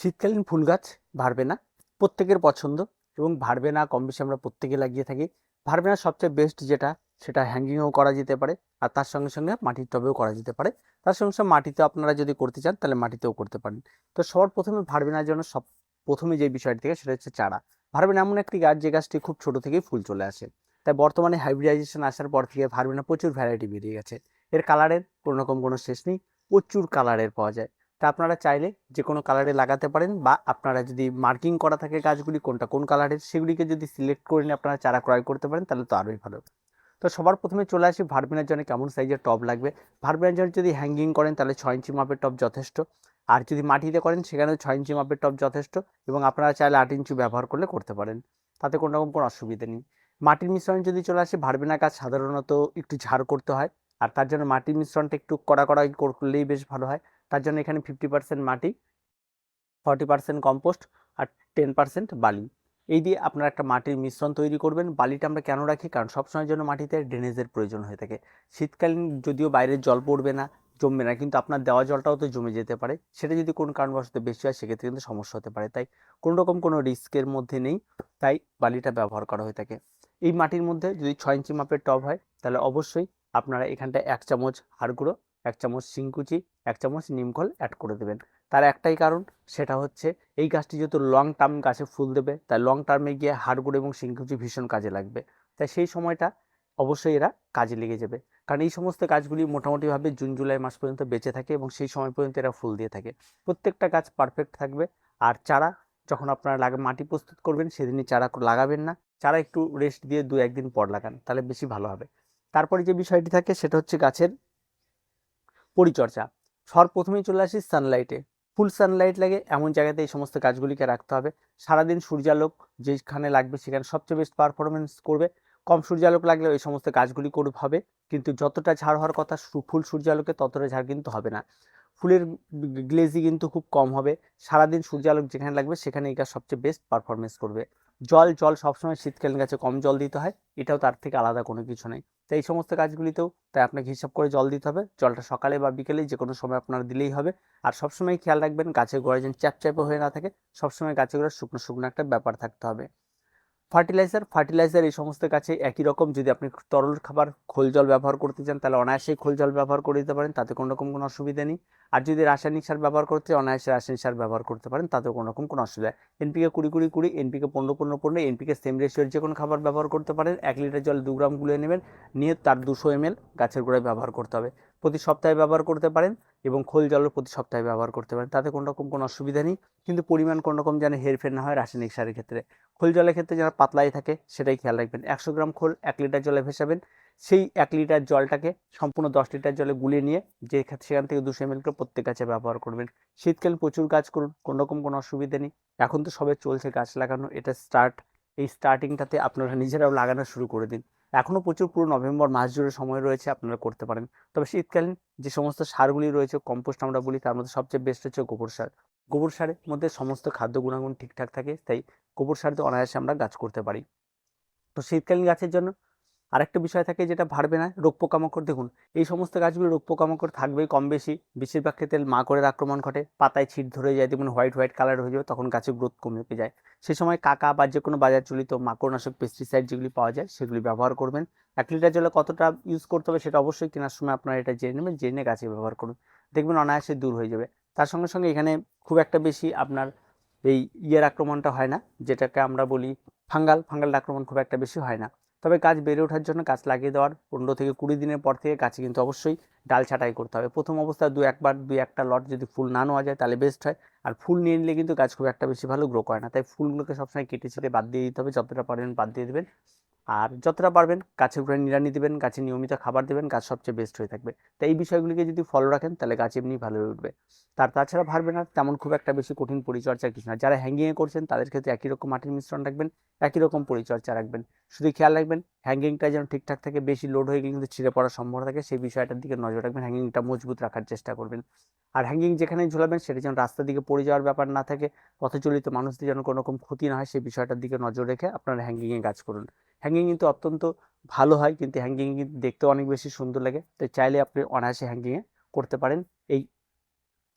শীতকালীন ফুল গাছ ভারবে না, প্রত্যেকের পছন্দ এবং ভারবে না, কম বেশি আমরা প্রত্যেকে লাগিয়ে থাকি। ভারবে না সবচেয়ে বেস্ট যেটা, সেটা হ্যাঙ্গিংও করা যেতে পারে আর তার সঙ্গে সঙ্গে মাটির টবেও করা যেতে পারে। তার সঙ্গে সঙ্গে মাটিতে আপনারা যদি করতে চান, তাহলে মাটিতেও করতে পারেন। তো সবার প্রথমে ভারবে না জন্য সব, প্রথমে যে বিষয়টি থেকে, সেটা হচ্ছে চারা। ভারবে না এমন একটি গাছ, যে গাছটি খুব ছোট থেকেই ফুল চলে আসে। তাই বর্তমানে হাইব্রিডাইজেশন আসার পর থেকে ভারবে না প্রচুর ভ্যারাইটি বেরিয়ে গেছে। এর কালারের কোনো রকম কোনো শেষ নেই, প্রচুর কালারের পাওয়া যায়। তা আপনারা চাইলে যে কোনো কালারে লাগাতে পারেন বা আপনারা যদি মার্কিং করা থাকে গাছগুলি কোনটা কোন কালারের সেগুলিকে যদি সিলেক্ট করে নিয়ে আপনারা চারা ক্রয় করতে পারেন, তাহলে তো আরোই ভালো। তো সবার প্রথমে চলে আসি ভারবিনার জন্য কেমন সাইজের টব লাগবে। ভারবিনার জন্য যদি হ্যাঙ্গিং করেন তাহলে ছয় ইঞ্চি মাপের টব যথেষ্ট। আর যদি মাটিতে করেন সেখানেও ছয় ইঞ্চি মাপের টব যথেষ্ট এবং আপনারা চাইলে আট ইঞ্চি ব্যবহার করলে করতে পারেন। তাতে কোনো রকম কোনো অসুবিধা নেই। মাটির মিশ্রণে যদি চলে আসে ভারবিনা গাছ সাধারণত একটু ঝাড় করতে হয়। আর তার জন্য মাটির মিশ্রণটা একটু কড়া কড়া করলেই বেশ ভালো হয়। তার জন্য এখানে ফিফটি পার্সেন্ট মাটি ফর্টি পার্সেন্ট কম্পোস্ট আর টেন পার্সেন্ট বালি। এই দিয়ে আপনারা একটা মাটির মিশ্রণ তৈরি করবেন। বালিটা আমরা কেন রাখি? কারণ সবসময়ের জন্য মাটিতে ড্রেনেজের প্রয়োজন হয়ে থাকে। শীতকালীন যদিও বাইরের জল পড়বে না, জমবে না, কিন্তু আপনার দেওয়া জলটাও তো জমে যেতে পারে। সেটা যদি কোনো কারণবশত বেশি হয়, সেক্ষেত্রে কিন্তু সমস্যা হতে পারে। তাই কোনো রকম কোনো রিস্কের মধ্যে নেই, তাই বালিটা ব্যবহার করা হয়ে থাকে। এই মাটির মধ্যে যদি ছয় ইঞ্চি মাপের টব হয়, তাহলে অবশ্যই আপনারা এখানটায় এক চামচ হাড় গুঁড়ো এক চামচ শিংকুচি, এক চামচ নিমখোল অ্যাড করে দেবেন। তার একটাই কারণ, সেটা হচ্ছে এই গাছটি যেহেতু লং টার্ম গাছে ফুল দেবে, তাই লং টার্মে গিয়ে হাড় গুঁড়ো এবং শিংকুচি ভীষণ কাজে লাগবে। তাই সেই সময়টা অবশ্যই এরা কাজে লেগে যাবে। কারণ এই সমস্ত গাছগুলি মোটামুটিভাবে জুন, জুলাই মাস পর্যন্ত বেঁচে থাকে এবং সেই সময় পর্যন্ত এরা ফুল দিয়ে থাকে। প্রত্যেকটা গাছ পারফেক্ট থাকবে। আর চারা, যখন আপনারা লাগা, মাটি প্রস্তুত করবেন, সেদিনই চারা লাগাবেন না। চারা একটু রেস্ট দিয়ে দু একদিন পর লাগান, তাহলে বেশি ভালো হবে। তারপরে যে বিষয়টি থাকে, সেটা হচ্ছে গাছের পরিচর্যা। সর প্রথমেই চলে আসি সানলাইটে ফুল সানলাইট লাগে, এমন জায়গাতে এই সমস্ত গাছগুলিকে রাখতে হবে। সারাদিন সূর্যালোক যেখানে লাগবে সেখানে সবচেয়ে বেস্ট পারফরমেন্স করবে। কম সূর্যালোক লাগলে এই সমস্ত গাছগুলি করবে হবে, কিন্তু যতটা ঝাড় হওয়ার কথা ফুল সূর্যালোকে ততটা ঝাড় কিন্তু হবে না। ফুলের গ্লেজি কিন্তু খুব কম হবে। সারাদিন সূর্যালোক যেখানে লাগবে সেখানে এই গাছ সবচেয়ে বেস্ট পারফরমেন্স করবে। জল জল সবসময় শীতকালীন গাছে কম জল দিতে হয়, এটাও তার থেকে আলাদা কোনো কিছু নেই। তাই এই সমস্ত কাজগুলিতেও তাই আপনাকে হিসাব করে জল দিতে হবে। জলটা সকালে বা বিকেলে যে কোনো সময় আপনার দিলেই হবে। আর সবসময় খেয়াল রাখবেন, গাছের গোড়া যেন চ্যাপচ্যাপে হয়ে না থাকে, সবসময় গাছের গোড়া শুকনো শুকনো একটা ব্যাপার থাকতে হবে। ফার্টিলাইজার ফার্টিলাইজার এই সমস্ত গাছে একই রকম যদি আপনি তরল খাবার খোল জল ব্যবহার করতে চান, তাহলে অনায়াসেই খোল জল ব্যবহার করে দিতে পারেন, তাতে কোনো রকম কোনো অসুবিধা নেই। আর যদি রাসায়নিক সার ব্যবহার করতে অনায়াসে রাসায়নিক সার ব্যবহার করতে পারেন, তাতেও কোনো রকম কোনো অসুবিধা এনপিকে কুড়ি কুড়ি কুড়ি, এনপিকে পনেরো পনেরো পনেরো, এনপিকে সেম রেশিওর যে কোনো খাবার ব্যবহার করতে পারেন। এক লিটার জল দু গ্রাম গুলে নেবেন, নিয়ে তার দুশো এমএল গাছের গোড়ায় ব্যবহার করতে হবে। প্রতি সপ্তাহে ব্যবহার করতে পারেন এবং খোল জলও প্রতি সপ্তাহে ব্যবহার করতে পারেন। তাতে কোনো রকম কোনো অসুবিধা নেই। কিন্তু পরিমাণ কোনো রকম যেন হেরফের না হয় রাসায়নিক সারের ক্ষেত্রে। খোল জলের ক্ষেত্রে যেন পাতলাই থাকে সেটাই খেয়াল রাখবেন। একশো গ্রাম খোল এক লিটার জলে ভেসাবেন। সেই এক লিটার জলটাকে সম্পূর্ণ দশ লিটার জলে গুলিয়ে নিয়ে যে সেখান থেকে দুশো এমএল করে প্রত্যেক গাছে ব্যবহার করবেন। শীতকাল প্রচুর গাছ করুন, কোনো রকম কোনো অসুবিধা নেই। এখন তো সবে চলছে গাছ লাগানো, এটা স্টার্ট এই স্টার্টিংটাতে আপনারা নিজেরাও লাগানো শুরু করে দিন। এখনও প্রচুর পুরো নভেম্বর মাস জুড়ে সময় রয়েছে আপনারা করতে পারেন। তবে শীতকালীন যে সমস্ত সারগুলি রয়েছে, কম্পোস্ট আমরা বলি, তার মধ্যে সবচেয়ে বেস্ট হচ্ছে গোবর সার। গোবর সারের মধ্যে সমস্ত খাদ্য গুণাগুণ ঠিকঠাক থাকে, তাই গোবর সার দিয়ে অনায়াসে আমরা গাছ করতে পারি। তো শীতকালীন গাছের জন্য আরেকটা বিষয় থাকে যেটা ভারবে না, রোগ পোকামাকড়। দেখুন, এই সমস্ত গাছগুলো রোগ পোকামাকড় থাকবেই কম বেশি। বেশিরভাগ ক্ষেত্রে মাকড়ের আক্রমণ ঘটে, পাতায় ছিট ধরে যায়, দেখুন হোয়াইট হোয়াইট কালার হয়ে যাবে, তখন গাছের গ্রোথ কমে যায়। সে সময় কাকা বা যে কোনো বাজার চলিত মাকড়নাশক পেস্টিসাইড যেগুলি পাওয়া যায়, সেগুলি ব্যবহার করবেন। এক লিটার জলে কতটা ইউজ করতে হবে সেটা অবশ্যই কেনার সময় আপনারা এটা জেনে নেবেন, জেনে গাছে ব্যবহার করুন। দেখবেন অনায়াসে দূর হয়ে যাবে। তার সঙ্গে সঙ্গে এখানে খুব একটা বেশি আপনার এই ইয়ের আক্রমণটা হয় না, যেটাকে আমরা বলি ফাঙ্গাল। ফাঙ্গাল আক্রমণ খুব একটা বেশি হয় না। তবে গাছ বেড়ে ওঠার জন্য গাছ লাগিয়ে দেওয়ার পনেরো থেকে কুড়ি দিনের পর থেকে গাছে কিন্তু অবশ্যই ডাল ছাঁটাই করতে হবে। প্রথম অবস্থায় দু একবার, দু একটা লট যদি ফুল না নেওয়া যায় তাহলে বেস্ট হয়। আর ফুল নিয়ে নিলে কিন্তু গাছ খুব একটা বেশি ভালো গ্রো করে না। তাই ফুলগুলোকে সবসময় কেটে ছেটে বাদ দিয়ে দিতে হবে। যতটা পারেন বাদ দিয়ে দেবেন। আর যতটা পারবেন গাছের উপরে নিড়ানি দেবেন, গাছে নিয়মিত খাবার দেবেন, গাছ সবচেয়ে বেস্ট হয়ে থাকবে। তাই এই বিষয়গুলিকে যদি ফলো রাখেন, তাহলে গাছ এমনি ভালো হয়ে উঠবে। তার তাছাড়া ভাববে না, তেমন খুব একটা বেশি কঠিন পরিচর্যা কিছু না। যারা হ্যাঙ্গিংয়ে করছেন, তাদের ক্ষেত্রে একই রকম মাটির মিশ্রণ রাখবেন, একই রকম পরিচর্যা রাখবেন। শুধু খেয়াল রাখবেন হ্যাঙ্গিংটা যেন ঠিকঠাক থাকে, বেশি লোড হয়ে গেলে কিন্তু ছিঁড়ে পড়ার সম্ভাবনা থাকে, সেই বিষয়টার দিকে নজর রাখবেন হ্যাঙ্গিংটা মজবুত রাখার চেষ্টা করবেন। আর হ্যাঙ্গিং যেখানে ঝুলাবেন, সেটা যেন রাস্তার দিকে পড়ে যাওয়ার ব্যাপার না থাকে, পথচলিত মানুষদের যেন কোনো রকম ক্ষতি না হয়, সেই বিষয়টার দিকে নজর রেখে আপনারা হ্যাঙ্গিংয়ে কাজ করুন। হ্যাঙ্গিং কিন্তু অত্যন্ত ভালো হয়। কিন্তু হ্যাঙ্গিং কিন্তু দেখতে অনেক বেশি সুন্দর লাগে। তাই চাইলে আপনি অনায়াসে হ্যাঙ্গিংয়ে করতে পারেন। এই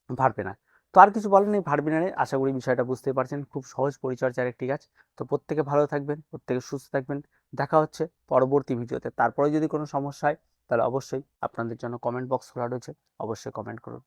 ভারবে না তো আর কিছু বলেন নেই ভার্বিনারে। আশা করি বিষয়টা বুঝতে পারছেন। খুব সহজ পরিচর্যার একটি গাছ তো প্রত্যেকে ভালো থাকবেন, প্রত্যেকে সুস্থ থাকবেন। দেখা হচ্ছে পরবর্তী ভিডিওতে। তারপরে যদি কোনো সমস্যা হয়, তাহলে অবশ্যই আপনাদের জন্য কমেন্ট বক্স খোলা রয়েছে। অবশ্যই কমেন্ট করুন।